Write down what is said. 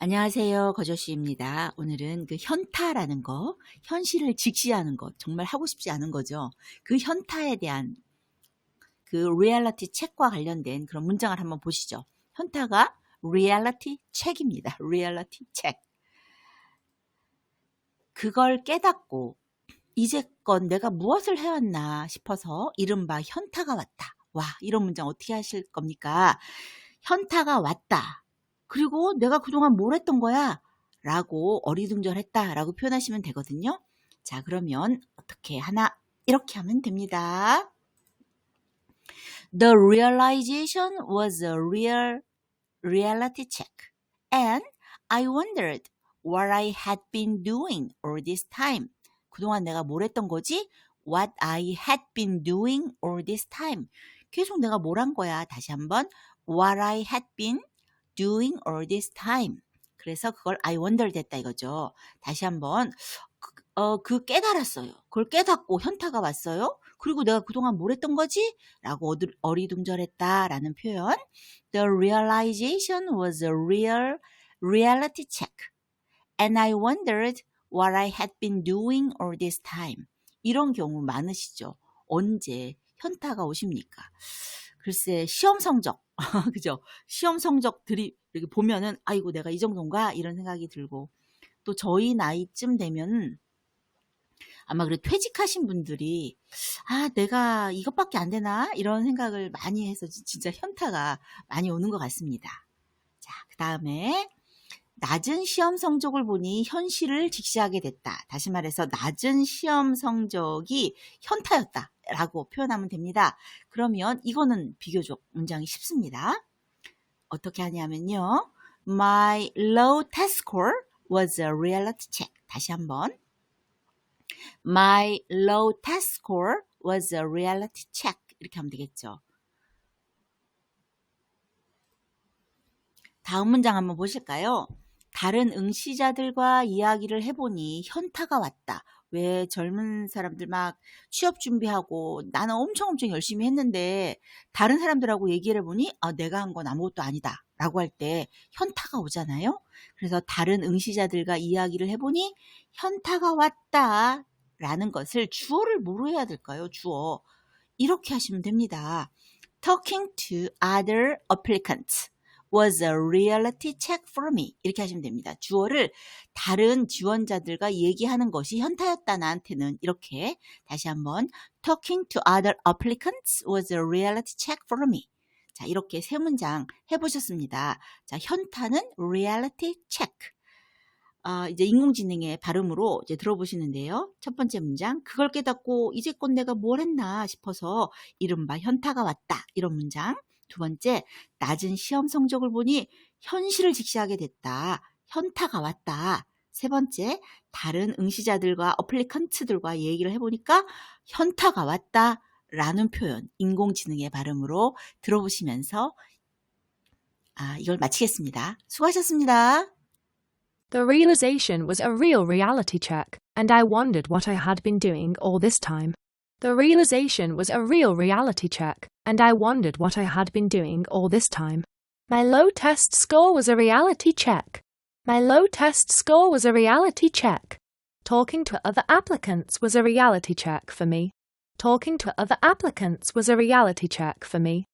안녕하세요. 거조씨입니다. 오늘은 그 현타라는 거, 현실을 직시하는 것, 정말 하고 싶지 않은 거죠. 그 현타에 대한 그 리얼리티 책과 관련된 그런 문장을 한번 보시죠. 현타가 리얼리티 책입니다. 리얼리티 책. 그걸 깨닫고 이제껏 내가 무엇을 해왔나 싶어서 이른바 현타가 왔다. 와, 이런 문장 어떻게 하실 겁니까? 현타가 왔다. 그리고 내가 그동안 뭘 했던 거야? 라고 어리둥절했다. 라고 표현하시면 되거든요. 자, 그러면 어떻게 하나? 이렇게 하면 됩니다. The realization was a real reality check. And I wondered what I had been doing all this time. 그동안 내가 뭘 했던 거지? What I had been doing all this time. 계속 내가 뭘 한 거야? 다시 한번. What I had been doing all this time. 그래서 그걸 I wonder 됐다 이거죠. 다시 한번 그, 어, 그 깨달았어요. 그걸 깨닫고 현타가 왔어요. 그리고 내가 그동안 뭘 했던 거지? 라고 어리, 어리둥절했다라는 표현. The realization was a real reality check. And I wondered what I had been doing all this time. 이런 경우 많으시죠. 언제 현타가 오십니까? 글쎄, 시험 성적. 그죠? 시험 성적들이 이렇게 보면은, 아이고, 내가 이 정도인가? 이런 생각이 들고. 또 저희 나이쯤 되면 아마 그래 퇴직하신 분들이, 아, 내가 이것밖에 안 되나? 이런 생각을 많이 해서 진짜 현타가 많이 오는 것 같습니다. 자, 그 다음에, 낮은 시험 성적을 보니 현실을 직시하게 됐다. 다시 말해서 낮은 시험 성적이 현타였다. 라고 표현하면 됩니다. 그러면 이거는 비교적 문장이 쉽습니다. 어떻게 하냐면요. My low test score was a reality check. 다시 한번. My low test score was a reality check. 이렇게 하면 되겠죠. 다음 문장 한번 보실까요? 다른 응시자들과 이야기를 해보니 현타가 왔다. 왜 젊은 사람들 막 취업 준비하고 나는 엄청 엄청 열심히 했는데 다른 사람들하고 얘기를 해보니 아, 내가 한 건 아무것도 아니다. 라고 할 때 현타가 오잖아요. 그래서 다른 응시자들과 이야기를 해보니 현타가 왔다. 라는 것을 주어를 뭐로 해야 될까요? 주어. 이렇게 하시면 됩니다. Talking to other applicants. Was a reality check for me. 이렇게 하시면 됩니다. 주어를 다른 지원자들과 얘기하는 것이 현타였다 나한테는 이렇게 다시 한번 talking to other applicants was a reality check for me. 자, 이렇게 세 문장 해보셨습니다. 자, 현타는 reality check. 아, 이제 인공지능의 발음으로 이제 들어보시는데요. 첫 번째 문장, 그걸 깨닫고 이제껏 내가 뭘 했나 싶어서 이른바 현타가 왔다. 이런 문장. 두 번째, 낮은 시험 성적을 보니 현실을 직시하게 됐다. 현타가 왔다. 세 번째, 다른 응시자들과 어플리컨트들과 얘기를 해보니까 현타가 왔다. 라는 표현, 인공지능의 발음으로 들어보시면서 아, 이걸 마치겠습니다. 수고하셨습니다. The realization was a real reality check, and I wondered what I had been doing all this time. The realization was a real reality check, and I wondered what I had been doing all this time. My low test score was a reality check. My low test score was a reality check. Talking to other applicants was a reality check for me. Talking to other applicants was a reality check for me.